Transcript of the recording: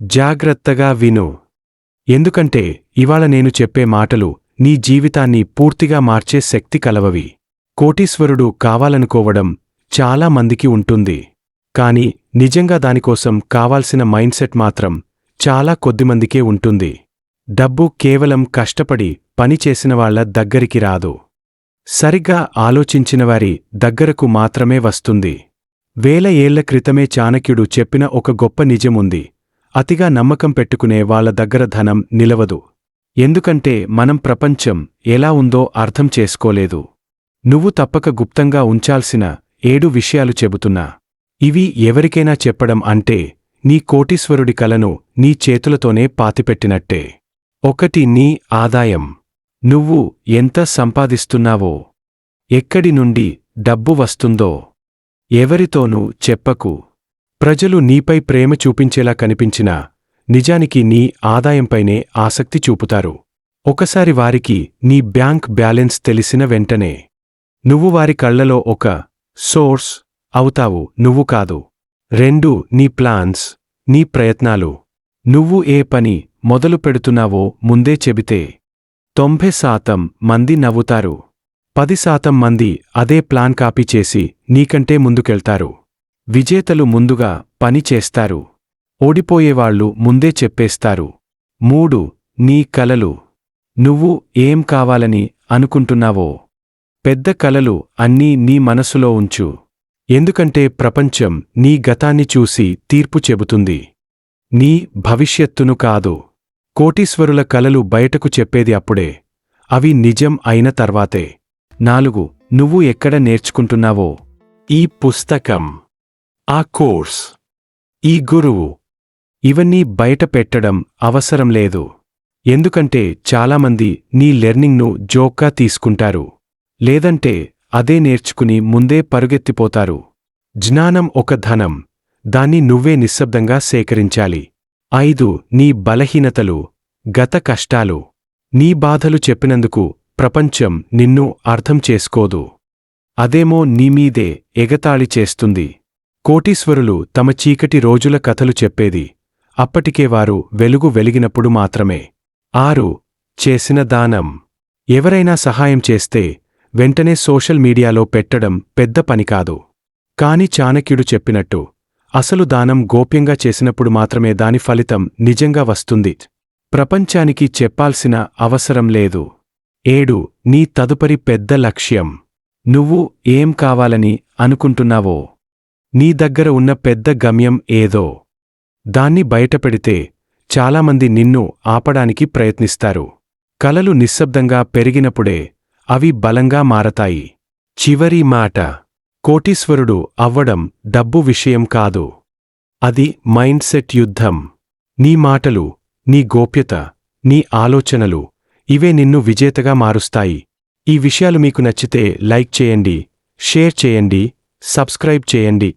జాగ్రత్తగా విను. ఎందుకంటే ఇవాళ నేను చెప్పే మాటలు నీ జీవితాన్ని పూర్తిగా మార్చే శక్తి కలవవి. కోటీశ్వరుడు కావాలనుకోవడం చాలా మందికి ఉంటుంది. కాని నిజంగా దానికోసం కావాల్సిన మైండ్సెట్ మాత్రం చాలా కొద్దిమందికే ఉంటుంది. డబ్బు కేవలం కష్టపడి పనిచేసినవాళ్ళ దగ్గరికి రాదు. సరిగ్గా ఆలోచించినవారి దగ్గరకు మాత్రమే వస్తుంది. వేల ఏళ్ళ క్రితమే చాణక్యుడు చెప్పిన ఒక గొప్ప నిజముంది. అతిగా నమ్మకం పెట్టుకునే వాళ్ళ దగ్గర ధనం నిలవదు. ఎందుకంటే మనం ప్రపంచం ఎలా ఉందో అర్థం చేసుకోలేదు. నువ్వు తప్పక గుప్తంగా ఉంచాల్సిన ఏడు విషయాలు చెబుతున్నా. ఇవి ఎవరికైనా చెప్పడం అంటే నీ కోటీశ్వరుడి కలను నీ చేతులతోనే పాతిపెట్టినట్టే. ఒకటి నీ ఆదాయం. నువ్వు ఎంత సంపాదిస్తున్నావో. ఎక్కడి నుండి డబ్బు వస్తుందో. ఎవరితోనూ చెప్పకు. ప్రజలు నీపై ప్రేమ చూపించేలా కనిపించినా నిజానికి నీ ఆదాయంపైనే ఆసక్తి చూపుతారు. ఒకసారి వారికి నీ బ్యాంక్ బ్యాలెన్స్ తెలిసిన వెంటనే నువ్వు వారి కళ్ళలో ఒక సోర్స్ అవుతావు నువ్వు కాదు. రెండు నీ ప్లాన్స్ నీ ప్రయత్నాలు. నువ్వు ఏ పని మొదలు పెడుతున్నావో ముందే చెబితే తొంభై శాతం మంది నవ్వుతారు. పది శాతం మంది అదే ప్లాన్ కాపీ చేసి నీకంటే ముందుకెళ్తారు. విజేతలు ముందుగా పని చేస్తారు. ఓడిపోయేవాళ్ళు ముందే చెప్పేస్తారు. మూడు నీ కలలు. నువ్వు ఏం కావాలని అనుకుంటున్నావో. పెద్ద కలలు అన్నీ నీ మనసులో ఉంచు. ఎందుకంటే ప్రపంచం నీ గతాన్ని చూసి తీర్పు చెబుతుంది. నీ భవిష్యత్తును కాదు. కోటీశ్వరుల కలలు బయటకు చెప్పేది అప్పుడే. అవి నిజం అయిన తర్వాతే. నాలుగు నువ్వు ఎక్కడ నేర్చుకుంటున్నావో. ఈ పుస్తకం. ఆ కోర్స్ ఈ గురువు ఇవన్నీ బయట పెట్టడం అవసరం లేదు. ఎందుకంటే చాలామంది నీ లెర్నింగ్ను జోక్గా తీసుకుంటారు. లేదంటే అదే నేర్చుకుని ముందే పరుగెత్తిపోతారు. జ్ఞానం ఒక ధనం దాన్ని నువ్వే నిశ్శబ్దంగా సేకరించాలి. ఐదు నీ బలహీనతలు గత కష్టాలు. నీ బాధలు చెప్పినందుకు ప్రపంచం నిన్ను అర్థం చేసుకోదు. అదేమో నీమీదే ఎగతాళి చేస్తుంది. కోటీశ్వరులు తమ చీకటి రోజుల కథలు చెప్పేది అప్పటికే వారు వెలుగు వెలిగినప్పుడు మాత్రమే. ఆరు చేసిన దానం. ఎవరైనా సహాయం చేస్తే వెంటనే సోషల్ మీడియాలో పెట్టడం పెద్ద పని కాదు. కాని చాణక్యుడు చెప్పినట్టు అసలు దానం గోప్యంగా చేసినప్పుడు మాత్రమే దాని ఫలితం నిజంగా వస్తుంది. ప్రపంచానికి చెప్పాల్సిన అవసరం లేదు. ఏడు నీ తదుపరి పెద్ద లక్ష్యం. నువ్వు ఏం కావాలని అనుకుంటున్నావో నీ దగ్గర ఉన్న పెద్ద గమ్యం ఏదో. దాన్ని బయటపెడితే చాలామంది నిన్ను ఆపడానికి ప్రయత్నిస్తారు. కలలు నిశ్శబ్దంగా పెరిగినప్పుడే అవి బలంగా మారతాయి. చివరి మాట కోటీశ్వరుడు అవ్వడం డబ్బు విషయం కాదు. అది మైండ్సెట్ యుద్ధం. నీ మాటలు నీ గోప్యత నీ ఆలోచనలు ఇవే నిన్ను విజేతగా మారుస్తాయి. ఈ విషయాలు మీకు నచ్చితే లైక్ చేయండి షేర్ చేయండి సబ్స్క్రైబ్ చేయండి.